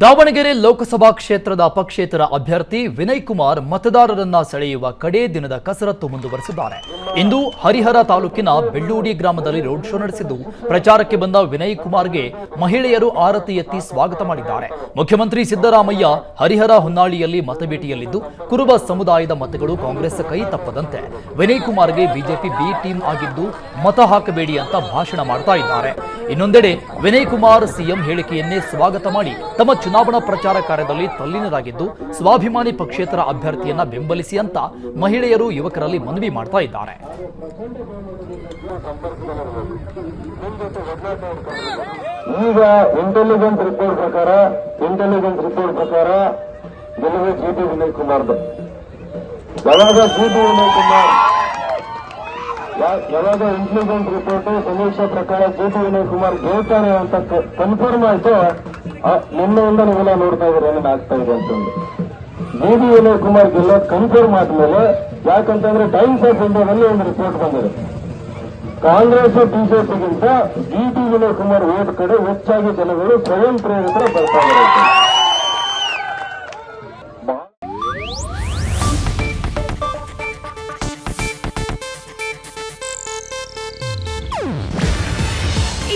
ದಾವಣಗೆರೆ ಲೋಕಸಭಾ ಕ್ಷೇತ್ರದ ಪಕ್ಷೇತರ ಅಭ್ಯರ್ಥಿ ವಿನಯ್ ಕುಮಾರ್ ಮತದಾರರನ್ನ ಸೆಳೆಯುವ ಕಡೇ ದಿನದ ಕಸರತ್ತು ಮುಂದುವರೆಸಿದ್ದಾರೆ. ಇಂದು ಹರಿಹರ ತಾಲೂಕಿನ ಬೆಳ್ಳೂಡಿ ಗ್ರಾಮದಲ್ಲಿ ರೋಡ್ ಶೋ ನಡೆಸಿದ್ದು, ಪ್ರಚಾರಕ್ಕೆ ಬಂದ ವಿನಯ್ ಕುಮಾರ್ಗೆ ಮಹಿಳೆಯರು ಆರತಿ ಎತ್ತಿ ಸ್ವಾಗತ ಮಾಡಿದ್ದಾರೆ. ಮುಖ್ಯಮಂತ್ರಿ ಸಿದ್ದರಾಮಯ್ಯ ಹರಿಹರ ಹೊನ್ನಾಳಿಯಲ್ಲಿ ಮತಬೇಟಿಯಲ್ಲಿದ್ದು, ಕುರುಬ ಸಮುದಾಯದ ಮತಗಳು ಕಾಂಗ್ರೆಸ್ ಕೈ ತಪ್ಪದಂತೆ. ವಿನಯ್ ಕುಮಾರ್ಗೆ ಬಿಜೆಪಿ ಬಿ ಟೀಮ್ ಆಗಿದ್ದು, ಮತ ಹಾಕಬೇಡಿ ಅಂತ ಭಾಷಣ ಮಾಡ್ತಾ ಇದ್ದಾರೆ. ಇನ್ನೊಂದೆಡೆ ವಿನಯ್ ಕುಮಾರ್ ಸಿಎಂ ಹೇಳಿಕೆಯನ್ನೇ ಸ್ವಾಗತ ಮಾಡಿ ತಮ್ಮ ಚುನಾವಣಾ ಪ್ರಚಾರ ಕಾರ್ಯದಲ್ಲಿ ತಲ್ಲೀನರಾಗಿದ್ದು ಸ್ವಾಭಿಮಾನಿ ಪಕ್ಷೇತರ ಅಭ್ಯರ್ಥಿಯನ್ನ ಬೆಂಬಲಿಸಿ ಅಂತ ಮಹಿಳೆಯರು ಯುವಕರಲ್ಲಿ ಮನವಿ ಮಾಡ್ತಾ ಇದ್ದಾರೆ. ಈಗ ಇಂಟೆಲಿಜೆನ್ಸ್ ರಿಪೋರ್ಟ್ ಪ್ರಕಾರ ಇಂಟೆಲಿಜೆನ್ಸ್ ರಿಪೋರ್ಟ್ ಪ್ರಕಾರ ಗೆಲುವೆ ಜಿ ಟಿ ವಿನಯ್ ಕುಮಾರ್ ಯಾವಾಗ ಜಿ ಟಿ ವಿನಯ್ ಕುಮಾರ್ ಯಾವಾಗ ಇಂಟೆಲಿಜೆಂಟ್ ರಿಪೋರ್ಟ್ ಸಮೀಕ್ಷೆ ಪ್ರಕಾರ ಜಿ ಟಿ ವಿನಯ್ ಕುಮಾರ್ ಗೆಲ್ತಾರೆ ಅಂತ ಕನ್ಫರ್ಮ್ ಆಯ್ತು ನಿನ್ನೆಯಿಂದ ನೀವೆಲ್ಲ ನೋಡ್ತಾ ಇದ್ರೆ ಏನೇನು ಆಗ್ತಾ ಇದೆ ಅಂತಂದು ಜಿ ಟಿ ವಿನಯ್ ಕುಮಾರ್ ಗೆಲ್ಲೋದು ಕನ್ಫರ್ಮ್ ಆದ್ಮೇಲೆ, ಯಾಕಂತಂದ್ರೆ ಟೈಮ್ಸ್ ಆಫ್ ಇಂಡಿಯಾದಲ್ಲಿ ಒಂದು ರಿಪೋರ್ಟ್ ಬಂದಿದೆ. Congress ಬಿಜೆಪಿಗಿಂತ G T Vinay Kumar vote ಕಡೆ ಹೆಚ್ಚಾಗಿ ಜನಗಳು ಸ್ವಯಂ ಪ್ರೇರಿತರ ಬರ್ತಾ ಇದ್ದಾರೆ.